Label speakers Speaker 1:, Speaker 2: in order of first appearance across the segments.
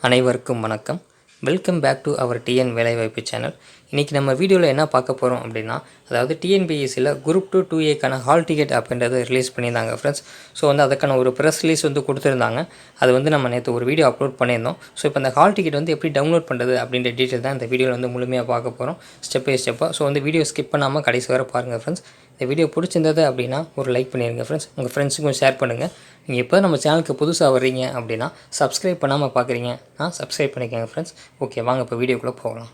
Speaker 1: அனைவருக்கும் வணக்கம். Welcome back to our TN வேலைவாய்ப்பு சேனல் இன்றைக்கி நம்ம வீடியோவில் என்ன பார்க்க போகிறோம் அப்படின்னா அதாவது டிஎன்பிஎஸ்சியில் குரூப் டூ டூ ஏக்கான ஹால் டிக்கெட் அப்படின்றத ரிலீஸ் பண்ணியிருந்தாங்க ஃப்ரெண்ட்ஸ் ஸோ வந்து அதுக்கான ஒரு ப்ரெஸ் ரிலீஸ் வந்து கொடுத்துருந்தாங்க. அது வந்து நம்ம நேற்று ஒரு வீடியோ அப்லோட் பண்ணியிருந்தோம். ஸோ இப்போ அந்த ஹால் டிக்கெட் வந்து எப்படி டவுன்லோட் பண்ணுறது அப்படின்ற டீட்டெயில் தான் இந்த வீடியோவில் வந்து முழுமையாக பார்க்க போகிறோம் ஸ்டெப் பை ஸ்டெப்பாக ஸோ வந்து வீடியோ ஸ்கிப் பண்ணாமல் கடைசி வரை பாருங்கள் ஃப்ரெண்ட்ஸ் இந்த வீடியோ பிடிச்சிருந்தது அப்படின்னா ஒரு லைக் பண்ணிடுங்க ஃப்ரெண்ட்ஸ் உங்கள் ஃப்ரெண்ட்ஸுக்கும் ஷேர் பண்ணுங்கள் நீங்கள் இப்போ நம்ம சேனலுக்கு புதுசாக வர்றீங்க அப்படின்னா சப்ஸ்கிரைப் பண்ணாமல் பார்க்குறீங்க நான் சப்ஸ்கிரைப் பண்ணிக்கோங்க ஃப்ரெண்ட்ஸ் ஓகே வாங்க இப்போ வீடியோக்குள்ளே போகலாம்.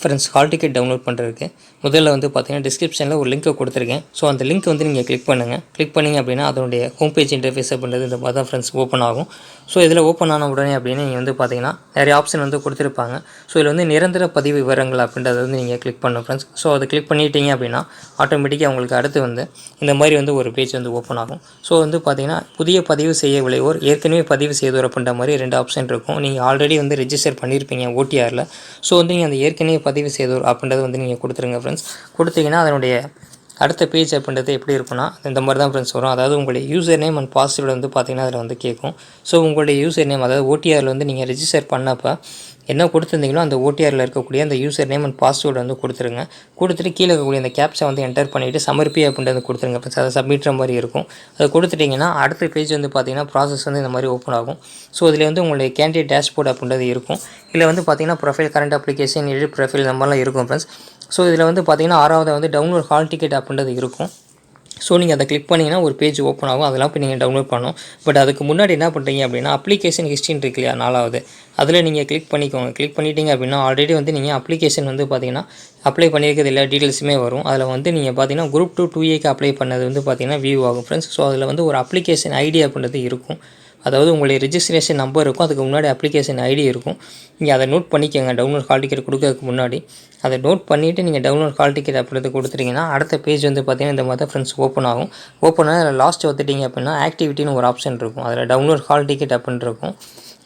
Speaker 1: ஃப்ரெண்ட்ஸ் ஹால் டிக்கெட் டவுன்லோட் பண்ணுறதுக்கு முதல்ல வந்து பார்த்தீங்கன்னா டிஸ்கிரிப்ஷனில் ஒரு லிங்க்கை கொடுத்துருக்கேன். ஸோ அந்த லிங்க் வந்து நீங்கள் கிளிக் பண்ணுங்கள் கிளிக் பண்ணிங்க அப்படின்னா அதனுடைய ஹோம் பேஜ் இன்டர்ஃபேஸ் அப்படின்றது இந்த மாதிரி தான் ஃப்ரெண்ட்ஸ் ஓப்பன் ஆகும். ஸோ இதில் ஓப்பன் ஆன உடனே அப்படின்னு நீங்கள் வந்து பார்த்தீங்கன்னா நிறைய ஆப்ஷன் வந்து கொடுத்துருப்பாங்க. ஸோ இதில் வந்து நிரந்தர பதிவு விவரங்கள் அப்படின்றத வந்து நீங்கள் கிளிக் பண்ணணும் ஃப்ரெண்ட்ஸ் ஸோ அதை கிளிக் பண்ணிட்டீங்க அப்படின்னா ஆட்டோமேட்டிக்காக உங்களுக்கு அடுத்து வந்து இந்த மாதிரி வந்து ஒரு பேஜ் வந்து ஓப்பன் ஆகும். ஸோ வந்து பார்த்தீங்கன்னா புதிய பதிவு செய்ய விளைவோர் ஏற்கனவே பதிவு செய்தோர் அப்படின்ற மாதிரி ரெண்டு ஆப்ஷன் இருக்கும். நீங்கள் ஆல்ரெடி வந்து ரெஜிஸ்டர் பண்ணியிருப்பீங்க ஓடிஆரில் ஸோ வந்து நீங்கள் அந்த ஏற்கனவே பதிவு செய்தோர் அப்படின்றத வந்து நீங்கள் கொடுத்துருங்க ஃப்ரெண்ட்ஸ் கொடுத்தீங்கன்னா அதனுடைய அடுத்த பேஜ் அப்படின்றது எப்படி இருக்குன்னா இந்த மாதிரி தான் ஃப்ரெண்ட்ஸ் வரும். அதாவது உங்களுடைய யூசர் நேம் அண்ட் பாஸ்வேர்டு வந்து பார்த்தீங்கன்னா அதில் வந்து கேட்கும். ஸோ உங்களுடைய யூசர் நேம் அதாவது ஓடிஆரில் வந்து நீங்கள் ரிஜிஸ்டர் பண்ணப்போ என்ன கொடுத்துருந்தீங்களோ அந்த ஓடிஆரில் இருக்கக்கூடிய அந்த யூசர் நேம் அண்ட் பாஸ்வேர்டு வந்து கொடுத்துருங்க. கொடுத்துட்டு கீழே இருக்கக்கூடிய அந்த கேப்ஸை வந்து என்டர் பண்ணிவிட்டு சமர்ப்பி அப்படின்றது கொடுத்துருங்க. இப்போ அதை சப்மிட்ற மாதிரி இருக்கும். அதை கொடுத்துட்டிங்கன்னா அடுத்த பேஜ் வந்து பார்த்தீங்கன்னா ப்ராசஸ் வந்து இந்த மாதிரி ஓப்பன் ஆகும். ஸோ இதில் வந்து உங்களுடைய கேண்டிடேட் டேஷ்போர்ட் அப்படின்றது இருக்கும். இதில் வந்து பார்த்தீங்கன்னா profile current application edit profile இந்த மாதிரிலாம் இருக்கும் ஃப்ரெண்ட்ஸ் ஸோ இதில் வந்து பார்த்தீங்கன்னா ஆறாவது வந்து டவுன்லோட் ஹால் டிக்கெட் அப்படின்றது இருக்கும். ஸோ நீங்கள் அதை கிளிக் பண்ணிங்கன்னா ஒரு பேஜ் ஓப்பன் ஆகும். அதெல்லாம் போய் நீங்கள் டவுன்லோட் பண்ணணும். பட் அதுக்கு முன்னாடி என்ன பண்ணுறீங்க அப்படின்னா அப்ளிகேஷன் ஹிஸ்ட்ரின்னு இருக்கு இல்லையா நாலாவது. அதில் நீங்கள் கிளிக் பண்ணிக்கோங்க. கிளிக் பண்ணிட்டீங்க அப்படின்னா ஆல்ரெடி வந்து நீங்கள் அப்ளிகேஷன் வந்து பார்த்தீங்கன்னா அப்ளை பண்ணியிருக்கிறது எல்லா டீட்டெயில்ஸுமே வரும். அதில் வந்து நீங்கள் பார்த்தீங்கன்னா குரூப் டூ டூ ஏக்கு அப்ளை பண்ணது வந்து பார்த்தீங்கன்னா வியூ ஆகும் ஃப்ரெண்ட்ஸ் ஸோ அதில் வந்து ஒரு அப்ளிகேஷன் ஐடி அப்படின்றது இருக்கும். அதாவது உங்களுடைய ரிஜிஸ்ட்ரேஷன் நம்பர் இருக்கும் அதுக்கு முன்னாடி அப்ளிகேஷன் ஐடி இருக்கும். நீங்கள் அதை நோட் பண்ணிக்கோங்க டவுன்லோட் ஹால் டிக்கெட் கொடுக்கறதுக்கு முன்னாடி. அதை நோட் பண்ணிவிட்டு நீங்கள் டவுன்லோட் ஹால் டிக்கெட் அப்படின்றது கொடுத்துட்டிங்கன்னா அடுத்த பேஜ் வந்து பார்த்தீங்கன்னா இந்த மாதிரி தான் ஃப்ரெண்ட்ஸ் ஓப்பன் ஆகும். ஓப்பன் ஆகி அதில் லாஸ்ட் வந்துட்டிங்க அப்படின்னா ஆக்டிவிட்டின்னு ஒரு ஆப்ஷன் இருக்கும். அதில் டவுன்லோட் ஹால் டிக்கெட் அப்படின்னு இருக்கும்.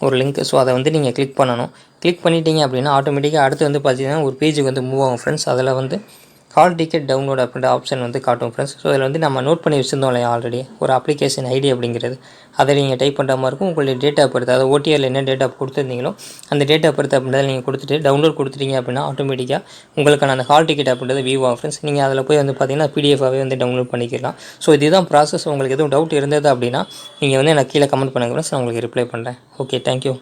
Speaker 1: ஒரு லிங்க் ஸோ அதை வந்து நீங்கள் கிளிக் பண்ணணும். கிளிக் பண்ணிட்டீங்க அப்படின்னா ஆட்டோமேட்டிக்காக அடுத்து வந்து பார்த்தீங்கன்னா ஒரு பேஜுக்கு வந்து மூவ் ஆகும் ஃப்ரெண்ட்ஸ் அதில் வந்து ஹால் டிக்கெட் டவுன்லோட் அப்படின்ற ஆப்ஷன் வந்து காட்டும் ஃப்ரெண்ட்ஸ் ஸோ இதில் வந்து நம்ம நோட் பண்ணி வச்சுருந்தோம் இல்லையா ஆல்ரெடி ஒரு அப்ளிகேஷன் ஐடி அப்படிங்கிறது. அதை நீங்கள் டைப் பண்ணுற மாதிரி இருக்கும். உங்களுடைய டேட்டா பொறுத்து அதாவது ஓடிஆரில் என்ன டேட்டா கொடுத்துருந்தீங்களோ அந்த டேட்டா பொறுத்து அப்படின்றத நீங்கள் கொடுத்துட்டு டவுன்லோட் கொடுத்துட்டீங்க அப்படின்னா ஆட்டோமேட்டிக்காக உங்களுக்கான அந்த ஹால் டிக்கெட் அப்படின்றது வியூ ஆகும் ஃப்ரெண்ட்ஸ் நீங்கள் அதில் போய் வந்து பார்த்தீங்கன்னா பிடிஎஃபாகவே வந்து டவுன்லோட் பண்ணிக்கலாம். ஸோ இதுதான் ப்ராசஸ் உங்களுக்கு எதுவும் டவுட் இருந்தது அப்படின்னா நீங்கள் வந்து எனக்கு கீழே கமெண்ட் பண்ணுங்கள் ஃப்ரெண்ட்ஸ் நான் உங்களுக்கு ரிப்ளை பண்ணுறேன் ஓகே தேங்க்யூ